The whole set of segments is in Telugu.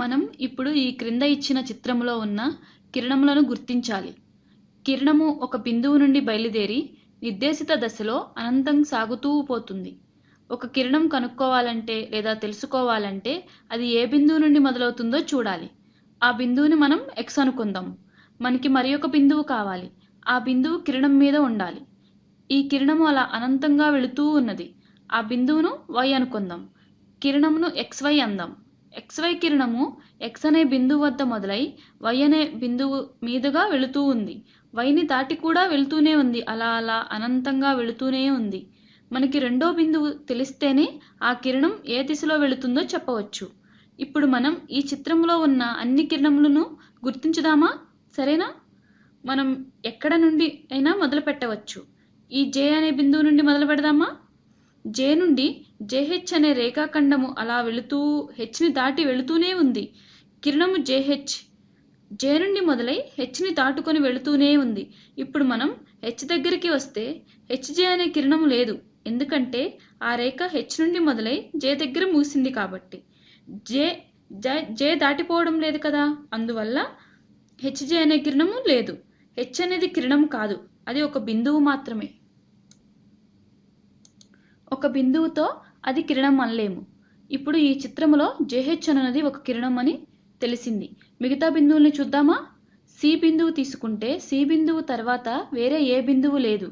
మనం ఇప్పుడు ఈ క్రింద ఇచ్చిన చిత్రములో ఉన్న కిరణములను గుర్తించాలి. కిరణము ఒక బిందువు నుండి బయలుదేరి నిర్దేశిత దశలో అనంతం సాగుతూ పోతుంది. ఒక కిరణం కనుక్కోవాలంటే లేదా తెలుసుకోవాలంటే అది ఏ బిందువు నుండి మొదలవుతుందో చూడాలి. ఆ బిందువుని మనం ఎక్స్ అనుకుందాం. మనకి మరి ఒక బిందువు కావాలి. ఆ బిందువు కిరణం మీద ఉండాలి. ఈ కిరణము అలా అనంతంగా వెళుతూ ఉన్నది. ఆ బిందువును వై అనుకుందాం. కిరణమును ఎక్స్ వై అందాం. ఎక్స్ వై కిరణము ఎక్స్ అనే బిందువు వద్ద మొదలై వై అనే బిందువు మీదుగా వెళుతూ ఉంది. వైని దాటి కూడా వెళుతూనే ఉంది. అలా అలా అనంతంగా వెళుతూనే ఉంది. మనకి రెండో బిందువు తెలిస్తేనే ఆ కిరణం ఏ దిశలో వెళుతుందో చెప్పవచ్చు. ఇప్పుడు మనం ఈ చిత్రంలో ఉన్న అన్ని కిరణములను గుర్తించుదామా? సరేనా? మనం ఎక్కడ నుండి అయినా మొదలు పెట్టవచ్చు ఈ జే అనే బిందువు నుండి మొదలు పెడదామా జే నుండి జేహెచ్ అనే రేఖాఖండము అలా వెళుతూ హెచ్ని దాటి వెళుతూనే ఉంది. కిరణము జేహెచ్. జే నుండి మొదలై హెచ్ని దాటుకొని వెళుతూనే ఉంది. ఇప్పుడు మనం హెచ్ దగ్గరికి వస్తే హెచ్జే అనే కిరణం లేదు. ఎందుకంటే ఆ రేఖ హెచ్ నుండి మొదలై జే దగ్గర మూసింది కాబట్టి. జే జే దాటిపోవడం లేదు కదా. అందువల్ల హెచ్జే అనే కిరణము లేదు. హెచ్ అనేది కిరణం కాదు. అది ఒక బిందువు మాత్రమే. ఒక బిందువుతో అది కిరణం అనలేము. ఇప్పుడు ఈ చిత్రములో జేహెచ్ అనున్నది ఒక కిరణం అని తెలిసింది. మిగతా బిందువుల్ని చూద్దామా? సి బిందువు తీసుకుంటే సి బిందువు తర్వాత వేరే ఏ బిందువు లేదు.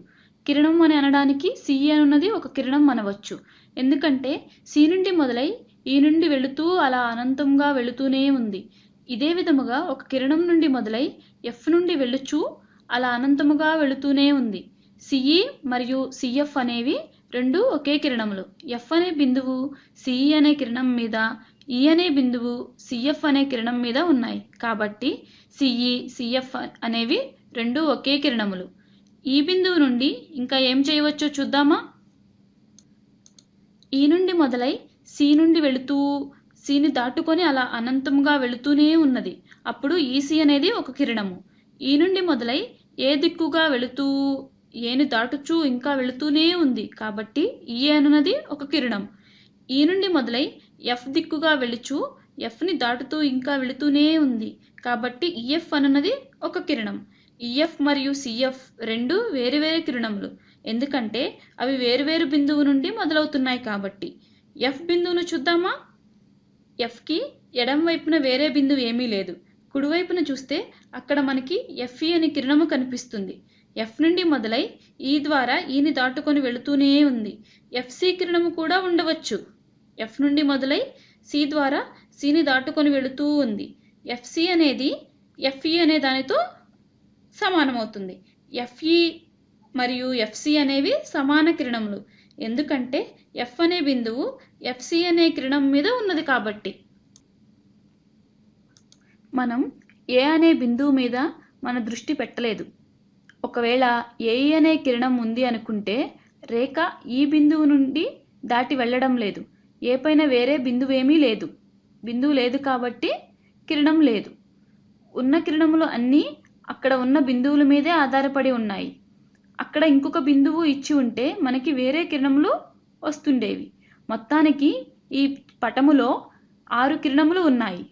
కిరణం అని అనడానికి సి అనున్నది ఒక కిరణం అనవచ్చు. ఎందుకంటే సి నుండి మొదలై ఈ నుండి వెళుతూ అలా అనంతంగా వెళుతూనే ఉంది. ఇదే విధముగా ఒక కిరణం నుండి మొదలై ఎఫ్ నుండి వెళ్ళుచూ అలా అనంతముగా వెళుతూనే ఉంది. సిఈ మరియు సిఎఫ్ అనేవి రెండు ఒకే కిరణములు. ఎఫ్ అనే బిందువు సిఈ అనే కిరణం మీద ఈ అనే బిందువు సిఎఫ్ అనే కిరణం మీద ఉన్నాయి. కాబట్టి సిఈ సిఎఫ్ అనేవి రెండు ఒకే కిరణములు. ఈ బిందువు నుండి ఇంకా ఏం చేయవచ్చో చూద్దామా? ఈ నుండి మొదలై సి నుండి వెళుతూ సిని దాటుకొని అలా అనంతంగా వెళుతూనే ఉన్నది. అప్పుడు e, ఈసీ అనేది ఒక కిరణము. ఈ నుండి మొదలై ఏ దిక్కుగా వెళుతూ ఏని దాటుచూ ఇంకా వెళుతూనే ఉంది. కాబట్టి ఈ అనున్నది ఒక కిరణం. ఈ నుండి మొదలై ఎఫ్ దిక్కుగా వెళుచు ఎఫ్ని దాటుతూ ఇంకా వెళుతూనే ఉంది. కాబట్టి ఈఎఫ్ అనున్నది ఒక కిరణం. ఈఎఫ్ మరియు సిఎఫ్ రెండు వేరువేరు కిరణములు. ఎందుకంటే అవి వేరువేరు బిందువు నుండి మొదలవుతున్నాయి కాబట్టి. ఎఫ్ బిందువును చూద్దామా? ఎఫ్కి ఎడం వైపున వేరే బిందువు ఏమీ లేదు. కుడివైపున చూస్తే అక్కడ మనకి ఎఫ్ఈ అనే కిరణము కనిపిస్తుంది. ఎఫ్ నుండి మొదలై ఈ ద్వారా e ఈని దాటుకొని వెళుతూనే ఉంది. ఎఫ్సి కిరణము కూడా ఉండవచ్చు. ఎఫ్ నుండి మొదలై సి ద్వారా సిని దాటుకొని వెళుతూ ఉంది. ఎఫ్సి అనేది ఎఫ్ఈ అనే దానితో సమానమవుతుంది. ఎఫ్ఈ మరియు ఎఫ్సి అనేవి సమాన కిరణములు. ఎందుకంటే ఎఫ్ అనే బిందువు ఎఫ్సి అనే కిరణం మీద ఉన్నది కాబట్టి. మనం ఏ అనే బిందువు మీద మన దృష్టి పెట్టలేదు. ఒకవేళ ఏఈ అనే కిరణం ఉంది అనుకుంటే రేఖ ఈ బిందువు నుండి దాటి వెళ్ళడం లేదు. ఏ పైన వేరే బిందువేమీ లేదు. బిందువు లేదు కాబట్టి కిరణం లేదు. ఉన్న కిరణములు అన్నీ అక్కడ ఉన్న బిందువుల మీదే ఆధారపడి ఉన్నాయి. అక్కడ ఇంకొక బిందువు ఇచ్చి ఉంటే మనకి వేరే కిరణములు వస్తుండేవి. మొత్తానికి ఈ పటములో ఆరు కిరణములు ఉన్నాయి.